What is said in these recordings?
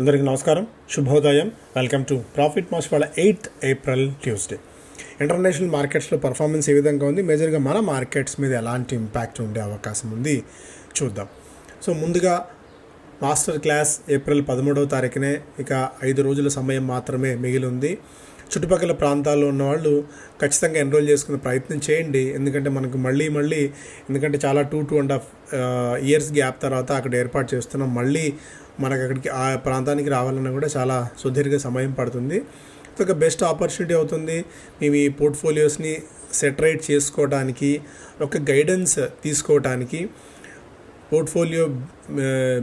అందరికీ నమస్కారం. శుభోదయం. వెల్కమ్ టు ప్రాఫిట్ మాస్ వాళ్ళ ఎయిత్ ఏప్రిల్ ట్యూస్డే. ఇంటర్నేషనల్ మార్కెట్స్లో పర్ఫార్మెన్స్ ఏ విధంగా ఉంది? మేజర్గా మన మార్కెట్స్ మీద ఎలాంటి ఇంపాక్ట్ ఉండే అవకాశం ఉంది? చూద్దాం. సో ముందుగా మాస్టర్ క్లాస్ ఏప్రిల్ పదమూడవ తారీఖునే ఇక ఐదు రోజుల సమయం మాత్రమే మిగిలి ఉంది. చుట్టుపక్కల ప్రాంతాల్లో ఉన్న వాళ్ళు ఖచ్చితంగా ఎన్రోల్ చేసుకునే ప్రయత్నం చేయండి. ఎందుకంటే మనకు మళ్ళీ మళ్ళీ ఎందుకంటే చాలా two two and half years gap తర్వాత అక్కడ ఏర్పాటు చేస్తున్నాం. మళ్ళీ మనకు అక్కడికి ఆ ప్రాంతానికి రావాలన్నా కూడా చాలా సుదీర్ఘ సమయం పడుతుంది. ఒక బెస్ట్ ఆపర్చునిటీ అవుతుంది. మేము ఈ పోర్ట్ఫోలియోస్ని సెటరేట్ చేసుకోవడానికి ఒక గైడెన్స్ తీసుకోవడానికి పోర్ట్ఫోలియో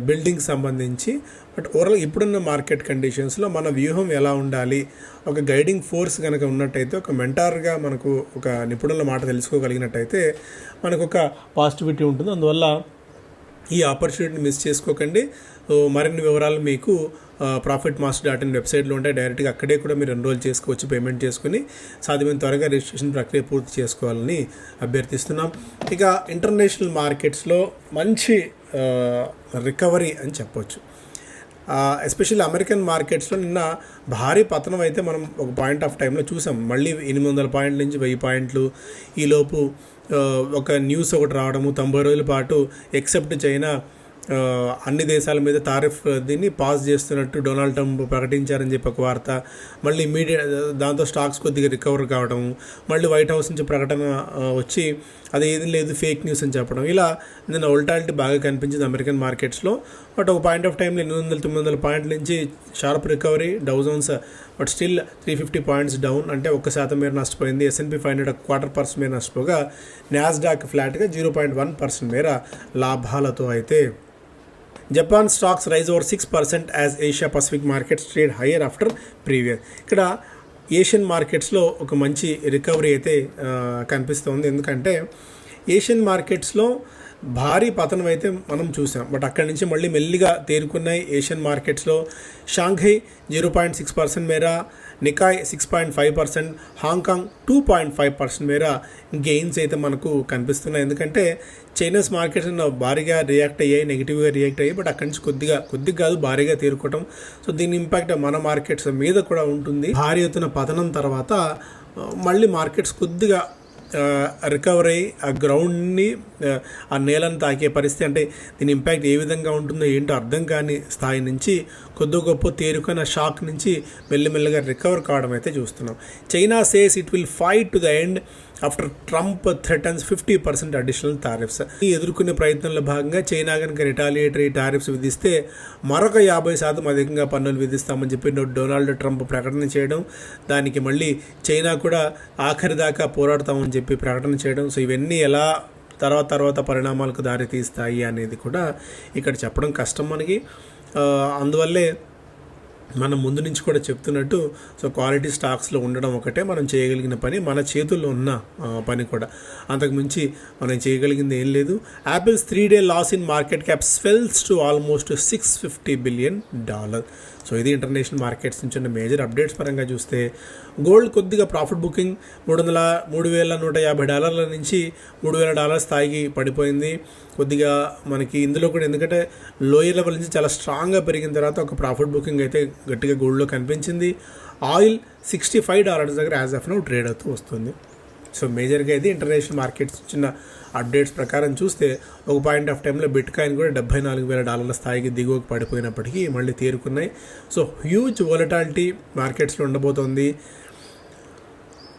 బిల్డింగ్ సంబంధించి బట్ ఓవరాల్ ఇప్పుడున్న మార్కెట్ కండిషన్స్లో మన వ్యూహం ఎలా ఉండాలి? ఒక గైడింగ్ ఫోర్స్ కనుక ఉన్నట్టయితే ఒక మెంటార్గా మనకు ఒక నిపుణుల మాట తెలుసుకోగలిగినట్టయితే మనకు ఒక పాజిటివిటీ ఉంటుంది. అందువల్ల ఈ ఆపర్చునిటీని మిస్ చేసుకోకండి. మరిన్ని వివరాలు మీకు ప్రాఫిట్ మాస్టర్ డాట్ ఇన్ వెబ్సైట్లో ఉంటే డైరెక్ట్గా అక్కడే కూడా మీరు ఎన్రోల్ చేసుకోవచ్చు పేమెంట్ చేసుకుని. సాధ్యమైన త్వరగా రిజిస్ట్రేషన్ ప్రక్రియ పూర్తి చేసుకోవాలని అభ్యర్థిస్తున్నాం. ఇక ఇంటర్నేషనల్ మార్కెట్స్లో మంచి రికవరీ అని చెప్పొచ్చు. ఎస్పెషల్లీ అమెరికన్ మార్కెట్స్లో నిన్న భారీ పతనం అయితే మనం ఒక పాయింట్ ఆఫ్ టైంలో చూసాం. మళ్ళీ ఎనిమిది వందల పాయింట్ల నుంచి వెయ్యి పాయింట్లు. ఈలోపు ఒక న్యూస్ ఒకటి రావడము తొంభై రోజుల పాటు ఎక్సెప్ట్ చైనా అన్ని దేశాల మీద తారిఫ్ దీన్ని పాస్ చేస్తున్నట్టు డొనాల్డ్ ట్రంప్ ప్రకటించారని చెప్పి ఒక వార్త. మళ్ళీ మీడియా దాంతో స్టాక్స్ కొద్దిగా రికవర్ కావడం మళ్ళీ వైట్ హౌస్ నుంచి ప్రకటన వచ్చి అది ఏది లేదు ఫేక్ న్యూస్ అని చెప్పడం. ఇలా నిన్న వోల్టాలిటీ బాగా కనిపించింది అమెరికన్ మార్కెట్స్లో బట్ ఒక పాయింట్ ఆఫ్ టైంలో ఎనిమిది వందల తొమ్మిది వందల పాయింట్ల నుంచి sharp recovery Dow Jones but still three fifty points down అంటే ఒక్క శాతం మేర నష్టపోయింది. S and P five hundred quarter percent మేర నష్టపోగా నాస్డాక్ ఫ్లాట్గా జీరో పాయింట్ వన్ పర్సెంట్ మేర లాభాలతో అయితే Japan stocks rise over six percent as Asia Pacific markets trade higher after previous ఇక్కడ ఏషియన్ మార్కెట్స్లో ఒక మంచి రికవరీ అయితే కనిపిస్తుంది. ఎందుకంటే ఏషియన్ మార్కెట్స్లో భారీ పతనం అయితే మనం చూసాం. బట్ అక్కడి నుంచి మళ్ళీ మెల్లిగా తేరుకున్నాయి ఏషియన్ మార్కెట్స్లో Shanghai zero point six percent మేర Nikkei six point five percent Hong Kong two point five percent మేర గెయిన్స్ అయితే మనకు కనిపిస్తున్నాయి. ఎందుకంటే చైనీస్ మార్కెట్స్ భారీగా రియాక్ట్ అయ్యాయి నెగిటివ్గా రియాక్ట్ అయ్యాయి. బట్ అక్కడి నుంచి కొద్దిగా కొద్దిగా కాదు భారీగా తేరుకోవటం. సో దీని ఇంపాక్ట్ మన మార్కెట్స్ మీద కూడా ఉంటుంది. భారీ ఎత్తున పతనం తర్వాత మళ్ళీ మార్కెట్స్ కొద్దిగా రికవర్ అయ్యి ఆ గ్రౌండ్ని ఆ, నేలను తాకే పరిస్థితి అంటే దీని ఇంపాక్ట్ ఏ విధంగా ఉంటుందో ఏంటో అర్థం కాని స్థాయి నుంచి కొద్ది గొప్ప తేరుకున్న షాక్ నుంచి మెల్లిమెల్లిగా రికవర్ కావడం అయితే చూస్తున్నాం. China says it will fight to the end after Trump threatens fifty percent additional tariffs ఈ ఎదుర్కొనే ప్రయత్నంలో భాగంగా చైనా కనుక రిటాలియేటరీ టారిఫ్స్ విధిస్తే మరొక యాభై శాతం అధికంగా పన్నులు విధిస్తామని చెప్పి డొనాల్డ్ ట్రంప్ ప్రకటన చేయడం దానికి మళ్ళీ చైనా కూడా ఆఖరి దాకా పోరాడతామని చెప్పి ప్రకటన చేయడం. సో ఇవన్నీ ఎలా తర్వాత తర్వాత పరిణామాలకు దారితీస్తాయి అనేది కూడా ఇక్కడ చెప్పడం కష్టం మనకి. అందువల్లే మనం ముందు నుంచి కూడా చెప్తున్నట్టు సో క్వాలిటీ స్టాక్స్లో ఉండడం ఒకటే మనం చేయగలిగిన పని మన చేతుల్లో ఉన్న పని కూడా. అంతకుమించి మనం చేయగలిగింది ఏం లేదు. Apple's three day loss in market cap swells to almost six fifty billion dollar so ఇది ఇంటర్నేషనల్ మార్కెట్స్ నుంచి ఉన్న మేజర్ అప్డేట్స్ పరంగా చూస్తే గోల్డ్ కొద్దిగా ప్రాఫిట్ బుకింగ్ మూడు వందల మూడు వేల నూట యాభై డాలర్ల నుంచి మూడు వేల డాలర్ స్థాయికి పడిపోయింది. కొద్దిగా మనకి ఇందులో కూడా ఎందుకంటే లోయర్ లెవెల్ నుంచి చాలా స్ట్రాంగ్గా పెరిగిన తర్వాత ఒక ప్రాఫిట్ బుకింగ్ అయితే గట్టిగా గోల్డ్లో కనిపించింది. ఆయిల్ సిక్స్టీ ఫైవ్ డాలర్స్ దగ్గర యాజ్ ఆఫ్ నౌ ట్రేడ్ అవుతూ వస్తుంది. సో మేజర్గా ఇది ఇంటర్నేషనల్ మార్కెట్స్ చిన్న అప్డేట్స్ ప్రకారం చూస్తే ఒక పాయింట్ ఆఫ్ టైంలో బిట్ కాయిన్ కూడా డెబ్బై నాలుగు వేల డాలర్ల స్థాయికి దిగువకు పడిపోయినప్పటికీ మళ్ళీ తేరుకున్నాయి. సో హ్యూజ్ వాలటాలిటీ మార్కెట్స్లో ఉండబోతోంది.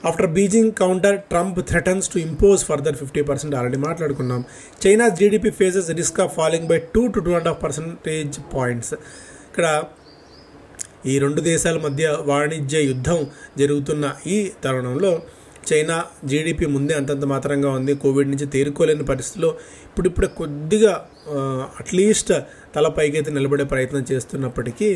After Beijing counter Trump threatens to impose further fifty percent already మాట్లాడుకున్నాం. China GDP faces risk of falling by two to two and half percentage points ఇక్కడ ఈ రెండు దేశాల మధ్య వాణిజ్య యుద్ధం జరుగుతున్న ఈ తరుణంలో చైనా జీడిపి ముందే అంతంత మాత్రంగా ఉంది. కోవిడ్ నుంచి తేరుకోలేని పరిస్థితిలో ఇప్పుడిప్పుడే కొద్దిగా అట్లీస్ట్ తల పైకైతే నిలబడే ప్రయత్నం చేస్తున్నప్పటికీ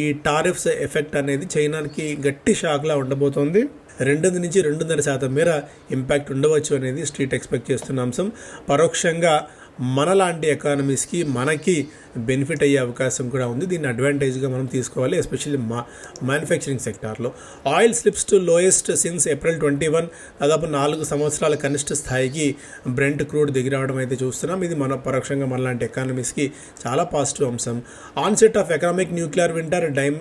ఈ టారిఫ్స్ ఎఫెక్ట్ అనేది చైనాకి గట్టి షాక్లా ఉండబోతోంది. రెండున్నర నుంచి రెండున్నర శాతం మేర ఇంపాక్ట్ ఉండవచ్చు అనేది స్ట్రీట్ ఎక్స్పెక్ట్ చేస్తున్న అంశం. పరోక్షంగా మనలాంటి ఎకానమీస్కి మనకి బెనిఫిట్ అయ్యే అవకాశం కూడా ఉంది. దీన్ని అడ్వాంటేజ్గా మనం తీసుకోవాలి ఎస్పెషల్లీ మా మ్యానుఫ్యాక్చరింగ్ సెక్టార్లో. Oil slips to lowest since April twenty one దాదాపు నాలుగు సంవత్సరాల కనిష్ట స్థాయికి బ్రెంట్ క్రూడ్ దిగిరావడం అయితే చూస్తున్నాం. ఇది మన పరోక్షంగా మనలాంటి ఎకానమీస్కి చాలా పాజిటివ్ అంశం. Onset of economic nuclear winter dime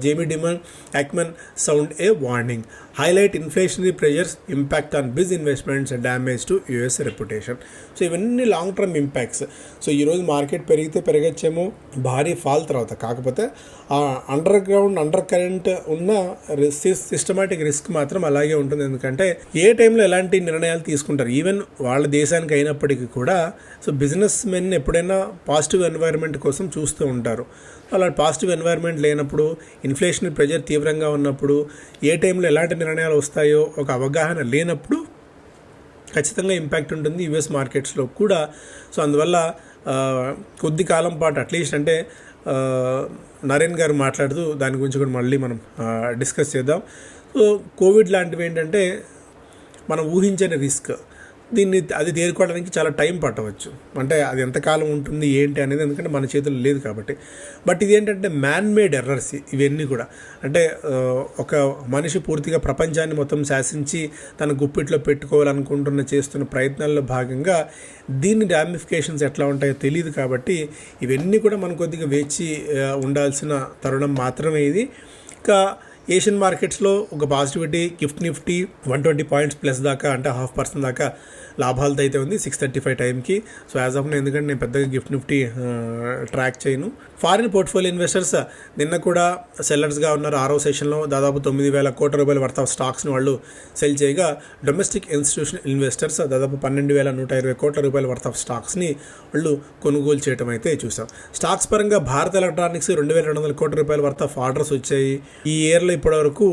Jamie Dimon Ackman sound a warning. Highlight inflationary pressures impact on biz investments damage to US reputation. So ఇవన్నీ లాంగ్ టర్మ్ ఇంపాక్ట్స్ సో ఈరోజు మార్కెట్ పెరిగితే పెరగచ్చేమో భారీ ఫాల్ తర్వాత. కాకపోతే ఆ under ground under current ఉన్న systematic risk మాత్రం అలాగే ఉంటుంది. ఎందుకంటే ఏ టైంలో ఎలాంటి నిర్ణయాలు తీసుకుంటారు? ఈవెన్ వాళ్ళ దేశానికి అయినప్పటికీ కూడా సో బిజినెస్ మెన్ ఎప్పుడైనా పాజిటివ్ ఎన్వైరన్మెంట్ కోసం చూస్తూ ఉంటారు. అలా పాజిటివ్ ఎన్వైర్న్మెంట్ లేనప్పుడు ఇన్ఫ్లేషన్ ప్రెజర్ తీవ్రంగా ఉన్నప్పుడు ఏ టైంలో ఎలాంటి నిర్ణయాలు వస్తాయో ఒక అవగాహన లేనప్పుడు ఖచ్చితంగా ఇంపాక్ట్ ఉంటుంది యుఎస్ మార్కెట్స్లో కూడా. సో అందువల్ల కొద్ది కాలం పాటు అట్లీస్ట్ అంటే నరేన్ గారు మాట్లాడుతూ దాని గురించి కూడా మళ్ళీ మనం డిస్కస్ చేద్దాం. సో కోవిడ్ లాంటివి ఏంటంటే మనం ఊహించని రిస్క్. దీన్ని అది తేరుకోవడానికి చాలా టైం పట్టవచ్చు. అంటే అది ఎంతకాలం ఉంటుంది ఏంటి అనేది ఎందుకంటే మన చేతుల్లో లేదు కాబట్టి. బట్ ఇదేంటంటే మ్యాన్ మేడ్ ఎర్రర్స్ ఇవన్నీ కూడా. అంటే ఒక మనిషి పూర్తిగా ప్రపంచాన్ని మొత్తం శాసించి తన గుప్పిట్లో పెట్టుకోవాలనుకుంటున్న చేస్తున్న ప్రయత్నాల్లో భాగంగా దీని డామిఫికేషన్స్ ఎట్లా ఉంటాయో తెలియదు కాబట్టి ఇవన్నీ కూడా మనం కొద్దిగా వేచి ఉండాల్సిన తరుణం మాత్రమే ఇది. ఇంకా ఏషియన్ మార్కెట్స్లో ఒక positivity GIFT Nifty one twenty points plus దాకా అంటే హాఫ్ పర్సెంట్ దాకా లాభాలతో అయితే ఉంది సిక్స్ థర్టీ ఫైవ్ టైంకి సో యాజ్ ఆఫ్ ఎందుకంటే నేను పెద్దగా గిఫ్ట్ నిఫ్టీ ట్రాక్ చేయను. ఫారిన్ పోర్ట్ఫోలియో ఇన్వెస్టర్స్ నిన్న కూడా సెల్లర్స్గా ఉన్నారు. ఆరో సెషన్లో దాదాపు తొమ్మిది వేల కోట్ల రూపాయల వర్త్ ఆఫ్ స్టాక్స్ని వాళ్ళు సెల్ చేయగా డొమెస్టిక్ ఇన్స్టిట్యూషన్ ఇన్వెస్టర్స్ దాదాపు పన్నెండు వేల నూట ఇరవై కోట్ల రూపాయల వర్త్ ఆఫ్ స్టాక్స్ని వాళ్ళు కొనుగోలు చేయడం అయితే చూసాం స్టాక్స్ పరంగా భారత ఎలక్ట్రానిక్స్ రెండు వేల రెండు వందల కోట్ల రూపాయల వర్త్ ఆఫ్ ఆర్డర్స్ వచ్చాయి. ఈ ఇయర్లో ఇప్పటివరకు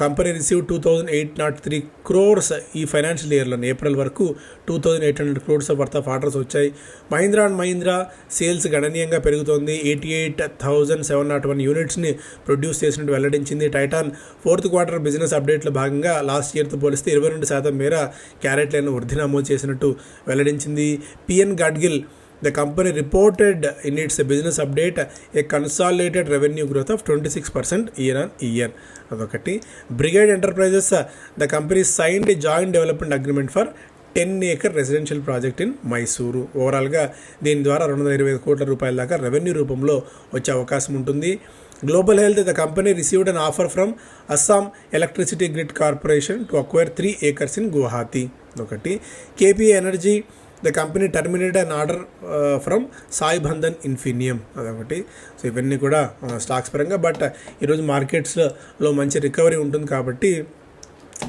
company receive two thousand eight nought three crores ఈ ఫైనాన్షియల్ ఇయర్లో ఏప్రిల్ వరకు two thousand eight hundred crores worth of orders వచ్చాయి. మహీంద్రా అండ్ మహీంద్రా సేల్స్ గణనీయంగా పెరుగుతోంది. Eighty eight thousand seven nought one యూనిట్స్ని produce చేసినట్టు వెల్లడించింది టైటాన్. ఫోర్త్ క్వార్టర్ బిజినెస్ అప్డేట్లో భాగంగా లాస్ట్ ఇయర్తో పోలిస్తే ఇరవై రెండు శాతం మేర క్యారెట్లను వృద్ధి నమోదు చేసినట్టు వెల్లడించింది. PN Gadgil The company reported in its business update a consolidated revenue growth of 26% year on year. అదొకటి. Brigade Enterprises the company signed joint development agreement for ten acre residential project in Mysuru ఓవరాల్గా దీని ద్వారా రెండు వందల ఇరవై ఐదు కోట్ల రూపాయల దాకా రెవెన్యూ రూపంలో వచ్చే అవకాశం ఉంటుంది. Global Health the company received an offer from Assam Electricity Grid Corporation to acquire three acres in Guwahati ఒకటి KP Energy the company terminate an order from Sai Bandhan Infinium అదొకటి. సో ఇవన్నీ కూడా uh, stocks పరంగా but ఈరోజు మార్కెట్స్లో మంచి recovery ఉంటుంది కాబట్టి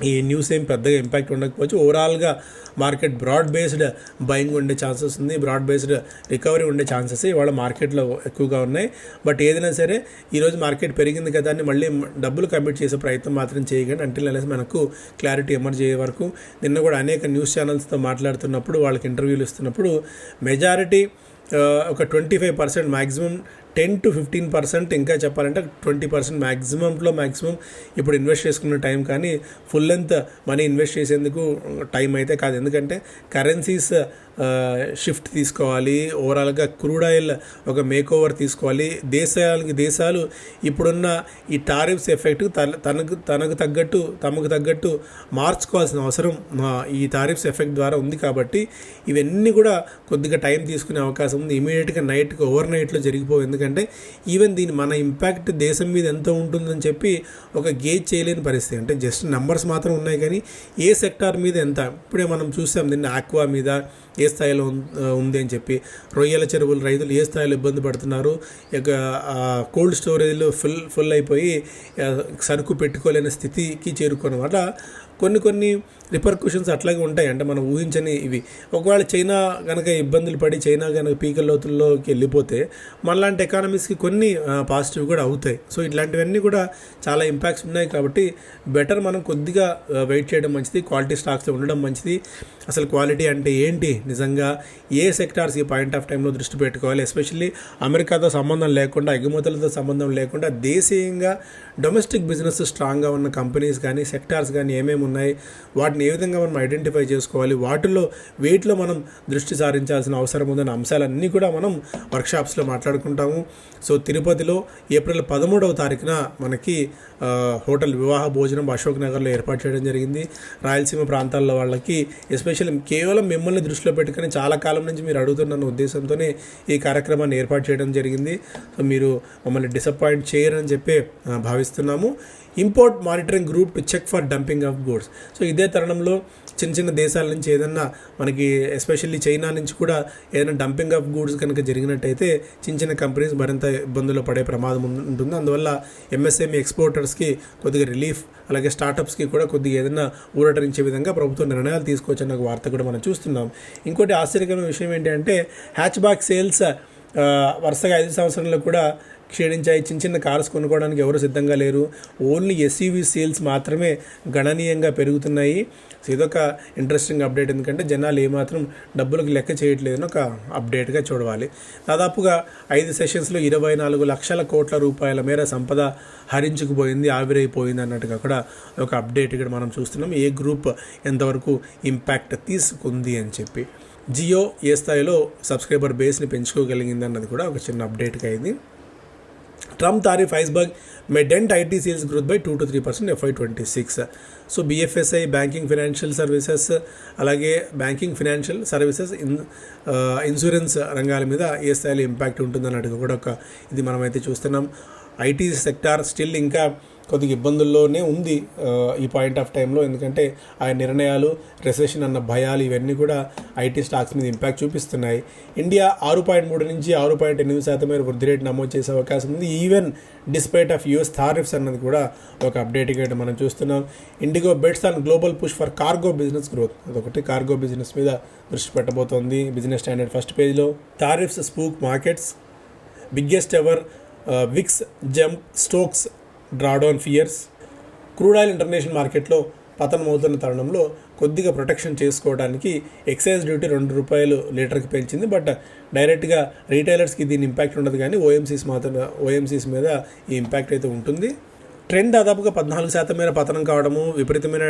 ఈ న్యూస్ ఏం పెద్దగా ఇంపాక్ట్ ఉండకపోవచ్చు. ఓవరాల్గా మార్కెట్ బ్రాడ్ బేస్డ్ బయింగ్ ఉండే ఛాన్సెస్ ఉంది. బ్రాడ్ బేస్డ్ రికవరీ ఉండే ఛాన్సెస్ ఇవాళ మార్కెట్లో ఎక్కువగా ఉన్నాయి. బట్ ఏదైనా సరే ఈరోజు మార్కెట్ పెరిగింది కదా అని మళ్ళీ డబ్బులు కమిట్ చేసే ప్రయత్నం మాత్రం చేయకండి. అంటే అనేసి మనకు క్లారిటీ ఎమర్జ్ అయ్యే వరకు. నిన్న కూడా అనేక న్యూస్ ఛానల్స్తో మాట్లాడుతున్నప్పుడు వాళ్ళకి ఇంటర్వ్యూలు ఇస్తున్నప్పుడు మెజారిటీ ఒక twenty five percent maximum ten to fifteen percent ఇంకా చెప్పాలంటే ట్వంటీ పర్సెంట్ మ్యాక్సిమంలో మ్యాక్సిమం ఇప్పుడు ఇన్వెస్ట్ చేసుకున్న టైం కానీ ఫుల్ లెంత్ మనీ ఇన్వెస్ట్ చేసేందుకు టైం అయితే కాదు. ఎందుకంటే కరెన్సీస్ షిఫ్ట్ తీసుకోవాలి. ఓవరాల్గా క్రూడ్ ఆయిల్ ఒక మేక్ ఓవర్ తీసుకోవాలి. దేశాలకి దేశాలు ఇప్పుడున్న ఈ టారిఫ్స్ ఎఫెక్ట్ తన- తనకు తనకు తగ్గట్టు తమకు తగ్గట్టు మార్చుకోవాల్సిన అవసరం ఈ టారిఫ్స్ ఎఫెక్ట్ ద్వారా ఉంది కాబట్టి ఇవన్నీ కూడా కొద్దిగా టైం తీసుకునే అవకాశం ఉంది. ఇమీడియట్గా నైట్కి ఓవర్ నైట్లో జరిగిపోవు. ఎందుకంటే ఈవెన్ దీని మన ఇంపాక్ట్ దేశం మీద ఎంత ఉంటుందని చెప్పి ఒక గేజ్ చేయలేని పరిస్థితి. అంటే జస్ట్ నెంబర్స్ మాత్రం ఉన్నాయి కానీ ఏ సెక్టార్ మీద ఎంత? ఇప్పుడే మనం చూసాం దీన్ని ఆక్వా మీద ఏ స్థాయిలో ఉం- ఉంది అని చెప్పి రొయ్యల చెరువులు రైతులు ఏ స్థాయిలో ఇబ్బంది పడుతున్నారు ఇక కోల్డ్ స్టోరేజ్లో ఫుల్ ఫుల్ అయిపోయి సరుకు పెట్టుకోలేని స్థితికి చేరుకోవడం వల్ల కొన్ని కొన్ని రిపర్కుషన్స్ అట్లాగే ఉంటాయి. అంటే మనం ఊహించని ఇవి. ఒకవేళ చైనా కనుక ఇబ్బందులు పడి చైనా కనుక పీకల లోతుల్లోకి వెళ్ళిపోతే మనలాంటి ఎకానమీస్కి కొన్ని పాజిటివ్ కూడా అవుతాయి. సో ఇట్లాంటివన్నీ కూడా చాలా ఇంపాక్ట్స్ ఉన్నాయి కాబట్టి బెటర్ మనం కొద్దిగా వెయిట్ చేయడం మంచిది. క్వాలిటీ స్టాక్స్ ఉండడం మంచిది. అసలు క్వాలిటీ అంటే ఏంటి? నిజంగా ఏ సెక్టార్స్ ఈ పాయింట్ ఆఫ్ టైంలో దృష్టి పెట్టుకోవాలి? ఎస్పెషల్లీ అమెరికాతో సంబంధం లేకుండా ఎగుమతులతో సంబంధం లేకుండా దేశీయంగా డొమెస్టిక్ బిజినెస్ స్ట్రాంగ్గా ఉన్న కంపెనీస్ కానీ సెక్టార్స్ కానీ ఏమేమి ఉన్నాయి. వాటిని ఏ విధంగా మనం ఐడెంటిఫై చేసుకోవాలి? వాటిల్లో వేటిలో మనం దృష్టి సారించాల్సిన అవసరం ఉందన్న అంశాలన్నీ కూడా మనం వర్క్షాప్స్లో మాట్లాడుకుంటాము. సో తిరుపతిలో ఏప్రిల్ పదమూడవ తారీఖున మనకి హోటల్ వివాహ భోజనం అశోక్ నగర్లో ఏర్పాటు చేయడం జరిగింది. రాయలసీమ ప్రాంతాల్లో వాళ్ళకి ఎస్పెషల్లీ కేవలం మిమ్మల్ని దృష్టిలో పెట్టుకుని చాలా కాలం నుంచి మీరు అడుగుతున్న ఉద్దేశంతోనే ఈ కార్యక్రమాన్ని ఏర్పాటు చేయడం జరిగింది. సో మీరు మమ్మల్ని డిసప్పాయింట్ చేయరని చెప్పి భావిస్తున్నాము. Import monitoring group to check for dumping of goods so ఇదే తరుణంలో చిన్న చిన్న దేశాల నుంచి ఏదన్నా మనకి ఎస్పెషల్లీ చైనా నుంచి కూడా ఏదైనా డంపింగ్ ఆఫ్ గూడ్స్ కనుక జరిగినట్టయితే చిన్న చిన్న కంపెనీస్ మరింత ఇబ్బందులు పడే ప్రమాదం ఉంటుంది. అందువల్ల ఎంఎస్ఎంఈ ఎక్స్పోర్టర్స్కి కొద్దిగా రిలీఫ్ అలాగే స్టార్టప్స్కి కూడా కొద్దిగా ఏదైనా ఊరటరించే విధంగా ప్రభుత్వం నిర్ణయాలు తీసుకోవచ్చన్న ఒక వార్త కూడా మనం చూస్తున్నాం. ఇంకోటి ఆశ్చర్యకరమైన విషయం ఏంటంటే హ్యాచ్ బ్యాక్ సేల్స్ వరుసగా ఐదు సంవత్సరంలో కూడా క్షీణించాయి. చిన్న చిన్న కార్స్ కొనుక్కోవడానికి ఎవరు సిద్ధంగా లేరు. ఓన్లీ ఎస్యూవీ సేల్స్ మాత్రమే గణనీయంగా పెరుగుతున్నాయి. ఇదొక ఇంట్రెస్టింగ్ అప్డేట్ ఎందుకంటే జనాలు ఏమాత్రం డబ్బులకు లెక్క చేయట్లేదని ఒక అప్డేట్గా చూడవాలి. దాదాపుగా ఐదు సెషన్స్లో ఇరవై నాలుగు లక్షల కోట్ల రూపాయల మేర సంపద హరించుకుపోయింది ఆవిరైపోయింది అన్నట్టుగా కూడా ఒక అప్డేట్ ఇక్కడ మనం చూస్తున్నాం. ఏ గ్రూప్ ఎంతవరకు ఇంపాక్ట్ తీసుకుంది అని చెప్పి. జియో ఏ స్థాయిలో సబ్స్క్రైబర్ బేస్ని పెంచుకోగలిగింది అన్నది కూడా ఒక చిన్న అప్డేట్గా అయింది. Trump tariff iceberg may dent IT sales growth by two to three percent FY twenty six so BFSI banking financial services అలాగే banking financial services in insurance రంగాల మీద ఏ స్థాయిలో ఇంపాక్ట్ ఉంటుందన్నట్టుగా కూడా ఒక ఇది మనమైతే చూస్తున్నాం. ఐటీ సెక్టార్ స్టిల్ ఇంకా కొద్దిగా ఇబ్బందుల్లోనే ఉంది ఈ పాయింట్ ఆఫ్ టైంలో ఎందుకంటే ఆ నిర్ణయాలు రెసెషన్ అన్న భయాలు ఇవన్నీ కూడా ఐటీ స్టాక్స్ మీద ఇంపాక్ట్ చూపిస్తున్నాయి. ఇండియా ఆరు పాయింట్ మూడు నుంచి ఆరు పాయింట్ ఎనిమిది శాతం మేర వృద్ధి రేటు నమోదు చేసే అవకాశం ఉంది. Even despite of US tariffs అన్నది కూడా ఒక అప్డేట్ ఇక్కడ మనం చూస్తున్నాం. IndiGo bets and global push for cargo business growth అదొకటి కార్గో బిజినెస్ మీద దృష్టి పెట్టబోతోంది. బిజినెస్ స్టాండర్డ్ ఫస్ట్ పేజ్లో tariffs spook markets biggest ever VIX jump stokes drawdown fears crude oil international మార్కెట్లో పతనమవుతున్న తరుణంలో కొద్దిగా ప్రొటెక్షన్ చేసుకోవడానికి ఎక్సైజ్ డ్యూటీ రెండు రూపాయలు లీటర్కి పెంచింది. బట్ డైరెక్ట్గా రీటైలర్స్కి దీని ఇంపాక్ట్ ఉండదు కానీ ఓఎంసీస్ మాత్రం ఓఎంసీస్ మీద ఈ ఇంపాక్ట్ అయితే ఉంటుంది. ట్రెండ్ దాదాపుగా పద్నాలుగు శాతం మేర పతనం కావడము విపరీతమైన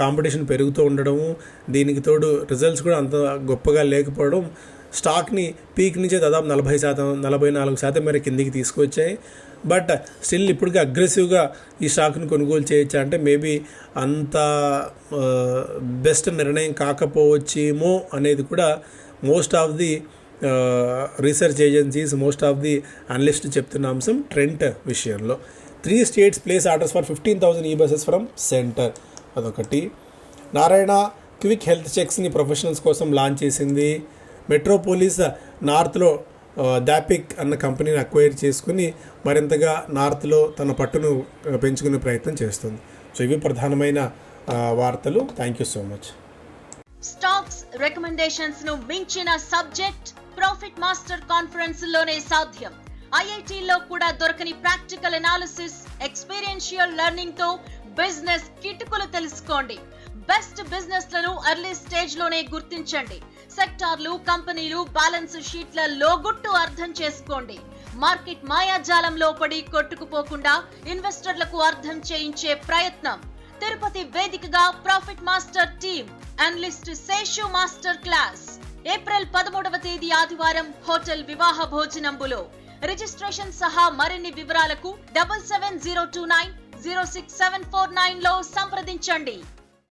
కాంపిటీషన్ పెరుగుతూ ఉండడము దీనికి తోడు రిజల్ట్స్ కూడా అంత గొప్పగా లేకపోవడం స్టాక్ని పీక్ నుంచే దాదాపు నలభై శాతం నలభై నాలుగు శాతం మేర కిందికి తీసుకొచ్చాయి. బట్ స్టిల్ ఇప్పటికీ అగ్రెసివ్గా ఈ స్టాక్ని కొనుగోలు చేయొచ్చా అంటే మేబీ అంత బెస్ట్ నిర్ణయం కాకపోవచ్చేమో అనేది కూడా most of the research agencies most of the analyst చెప్తున్న అంశం ట్రెంట్ విషయంలో. Three states place orders for fifteen thousand e buses from centre. అదొకటి. నారాయణ క్విక్ హెల్త్ చెక్స్ని ప్రొఫెషనల్స్ కోసం లాంచ్ చేసింది. మెట్రోపోలిస్ నార్త్లో దాపిక్ అన్న కంపెనీని అక్వైర్ చేసుకుని మరింతగా నార్త్లో తన పట్టును పెంచుకునే ప్రయత్నం చేస్తుంది. సో ఇవి ప్రధానమైన వార్తలు. Thank you so much stocks రికమెండేషన్స్ను మించిన సబ్జెక్ట్ ప్రాఫిట్ మాస్టర్ కాన్ఫరెన్స్లోనే సాధ్యం. ఐఐటీలో కూడా దొరకని ప్రాక్టికల్ అనాలిసిస్ ఎక్స్పీరియన్షియల్ లెర్నింగ్తో బిజినెస్ కిటుకులు తెలుసుకోండి. బెస్ట్ బిజినెస్లను ఎర్లీ స్టేజ్లోనే గుర్తించండి. సెక్టార్లు కంపెనీలు బ్యాలెన్స్ షీట్ల లోగుట్టు అర్థం చేసుకోండి. మార్కెట్ మాయాజాలంలో పడి కొట్టుకుపోకుండా ఇన్వెస్టర్లకు అర్థం చేయించే ప్రయత్నం. తిరుపతి వేదికగా profit master team analyst Seshu master class. April పదమూడవ తేదీ ఆదివారం హోటల్ వివాహ భోజనంబులో. రిజిస్ట్రేషన్ సహా మరిన్ని వివరాలకు double seven zero two nine zero six seven four నైన్లో సంప్రదించండి.